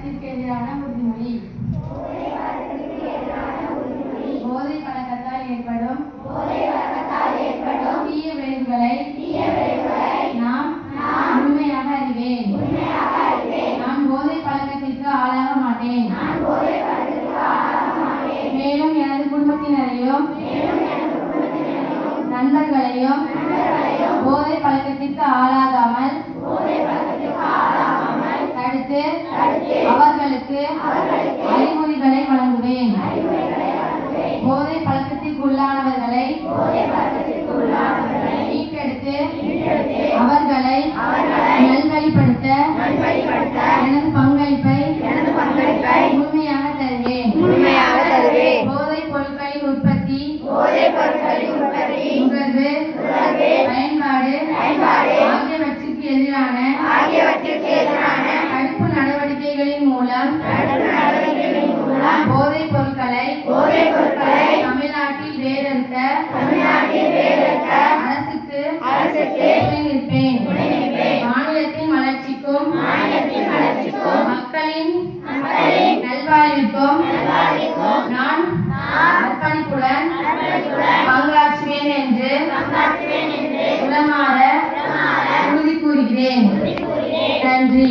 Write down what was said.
பழக்கத்திற்கு எதிரான உறுதிமொழி. போதை பழக்கத்தால் ஏற்படும். தீய விளைவுகளை நாம் முழுமையாக அறிவேன். நான் போதை பழக்கத்திற்கு ஆளாக மாட்டேன். மேலும் எனது குடும்பத்தினரையும் நண்பர்களையும் போதை பழக்கத்திற்கு ஆளாகாமல் தடுத்து அவர்களுக்கு அறிகுறிகளை வழங்குவேன். போதை பழக்கத்திற்கு உள்ளானவர்களை மீட்டெடுத்து அவர்களை நல்வழிப்படுத்த எனது பங்களிப்பை முழுமையாக தருவேன். முழுமையாக போதைப் பொருட்களின் உற்பத்தி நுகர்வு பயன்பாடு பயன்பாடு ஆகியவற்றிற்கு எதிரான நடவடிக்கைகளின் மூலம் போதைப் பொருட்களை தமிழ்நாட்டில் வேறறுக்க அரசுக்கு நிற்பேன் மாநிலத்தின் வளர்ச்சிக்கும் மக்களின் நல்வாழ்வுக்கும் நான் அர்ப்பணிப்புடன் பங்காற்றுவேன் என்று உளமாற உறுதி கூறுகிறேன். நன்றி.